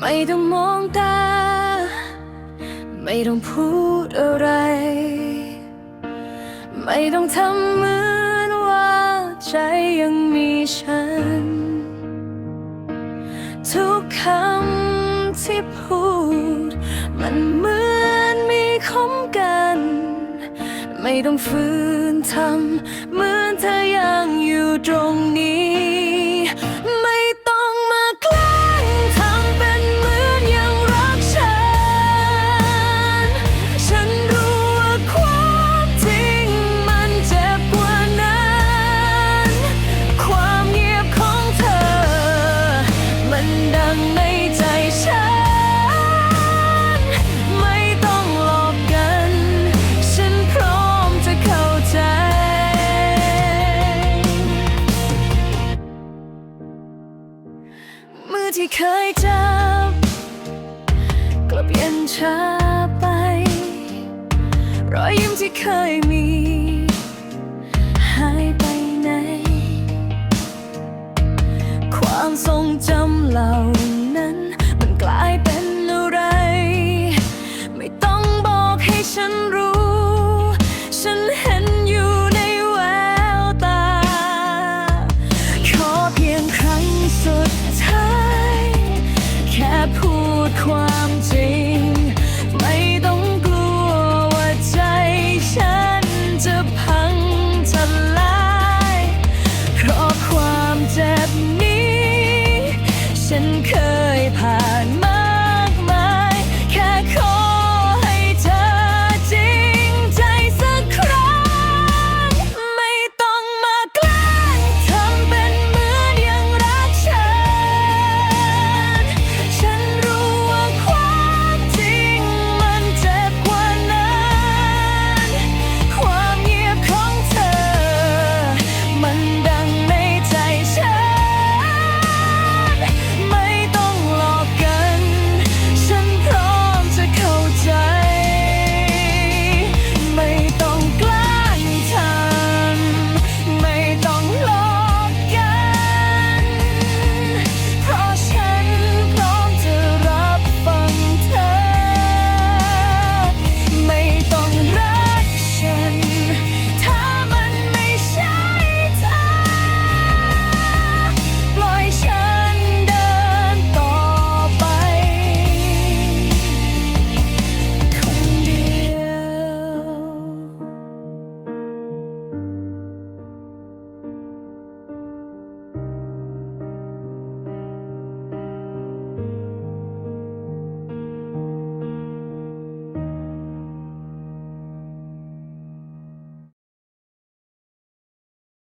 ไม่ต้องมองตา ไม่ต้องพูดอะไร ไม่ต้องทำเหมือนว่าใจยังมีฉัน ทุกคำที่พูด มันเหมือนมีคมกัน ไม่ต้องฝืนทำเหมือนเธอยังอยู่ตรงนี้ ที่เคยจับกลับเย็นชาไป รอยยิ้มที่เคยมี ฉันเคยผ่านมา